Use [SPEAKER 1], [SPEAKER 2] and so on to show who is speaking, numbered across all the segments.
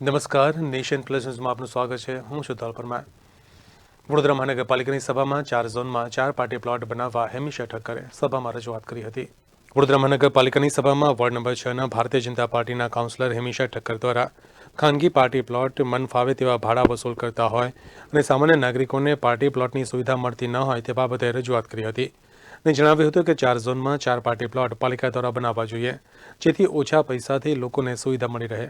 [SPEAKER 1] નમસ્કાર, nation plus ન્યૂઝમાં આપનું સ્વાગત છે. હું છું તલ પરમાર વડોદરા મહાનગરપાલિકાની સભામાં ચાર ઝોનમાં ચાર પાર્ટી પ્લોટ બનાવવા હેમિશા ઠક્કરે સભામાં રજૂઆત કરી હતી. વડોદરા મહાનગરપાલિકાની સભામાં વોર્ડ નંબર છના ભારતીય જનતા પાર્ટીના કાઉન્સિલર હેમિશા ઠક્કર દ્વારા ખાનગી પાર્ટી પ્લોટ મન ફાવે તેવા ભાડા વસૂલ કરતા હોય અને સામાન્ય નાગરિકોને પાર્ટી પ્લોટની સુવિધા મળતી ન હોય તે બાબતે રજૂઆત કરી હતી. અને જણાવ્યું હતું કે ચાર ઝોનમાં ચાર પાર્ટી પ્લોટ પાલિકા દ્વારા બનાવવા જોઈએ, જેથી ઓછા પૈસાથી લોકોને સુવિધા મળી રહે.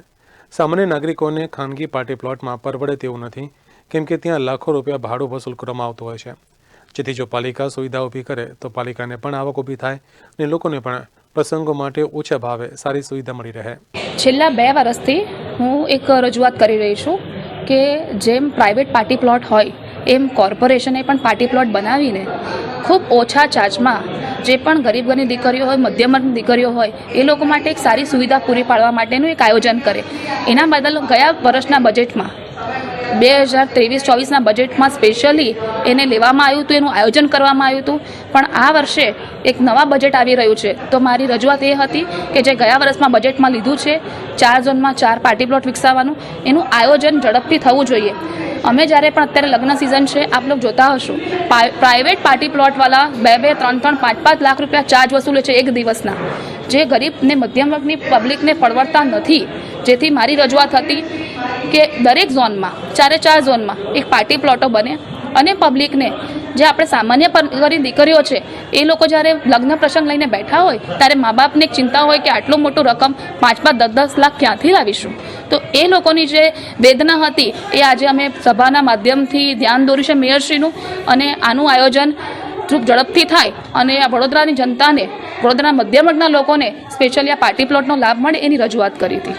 [SPEAKER 1] સામાન્ય નાગરિકોને ખાનગી પાર્ટી પ્લોટમાં પરવડે તેવું નથી, કેમ કે ત્યાં લાખો રૂપિયા ભાડું વસૂલ કરવામાં આવતું હોય છે. જેથી જો પાલિકા સુવિધા ઊભી કરે, તો પાલિકાને પણ આવક ઊભી થાય અને લોકોને પણ પ્રસંગો માટે ઓછા ભાવે સારી સુવિધા મળી રહે.
[SPEAKER 2] છેલ્લા બે વર્ષથી હું એક રજૂઆત કરી રહી છું કે જેમ પ્રાઇવેટ પાર્ટી પ્લોટ હોય એમ કોર્પોરેશને પણ પાર્ટી પ્લોટ બનાવીને ખૂબ ઓછા ચાર્જમાં જે પણ ગરીબ ગરીબ દીકરીઓ હોય મધ્યમ દીકરીઓ હોય, એ લોકો માટે એક સારી સુવિધા પૂરી પાડવા માટેનું એક આયોજન કરે. એના બદલ ગયા વર્ષના બજેટમાં બે હજાર ત્રેવીસ ચોવીસના બજેટમાં સ્પેશિયલી એને લેવામાં આવ્યું હતું, એનું આયોજન કરવામાં આવ્યું હતું. પણ આ વર્ષે એક નવા બજેટ આવી રહ્યું છે. તો મારી રજૂઆત એ હતી કે જે ગયા વર્ષમાં બજેટમાં લીધું છે, ચાર ઝોનમાં ચાર પાર્ટી પ્લોટ વિકસાવવાનું, એનું આયોજન ઝડપથી થવું જોઈએ. અમે જ્યારે પણ અત્યારે લગ્ન સિઝન છે, આપ લોકો જોતા હશો. પ્રાઇવેટ પાર્ટી પ્લોટવાળા બે બે, ત્રણ ત્રણ, પાંચ પાંચ લાખ રૂપિયા ચાર્જ વસૂલે છે એક દિવસના. જે ગરીબ ને મધ્યમ વર્ગની પબ્લિકને પરવડતા નથી જેથી મારી રજૂઆત હતી કે દરેક ઝોનમાં, ચારે ચાર ઝોનમાં એક પાર્ટી પ્લોટો બને અને પબ્લિકને જે આપણે સામાન્ય ગરીબ દીકરીઓ છે, એ લોકો જ્યારે લગ્ન પ્રસંગ લઈને બેઠા હોય, ત્યારે મા બાપને એક ચિંતા હોય કે આટલું મોટું રકમ પાંચ પાંચ દસ દસ લાખ ક્યાંથી લાવીશું? તો એ લોકોની જે વેદના હતી, એ આજે અમે સભાના માધ્યમથી ધ્યાન દોર્યું છે મેયરશ્રીનું અને આનું આયોજન ખૂબ ઝડપથી થાય અને આ વડોદરાની જનતાને વડોદરા મધ્યમ વર્ગના લોકોને સ્પેશિયલી આ પાર્ટી પ્લોટનો લાભ મળે એની રજૂઆત કરી હતી.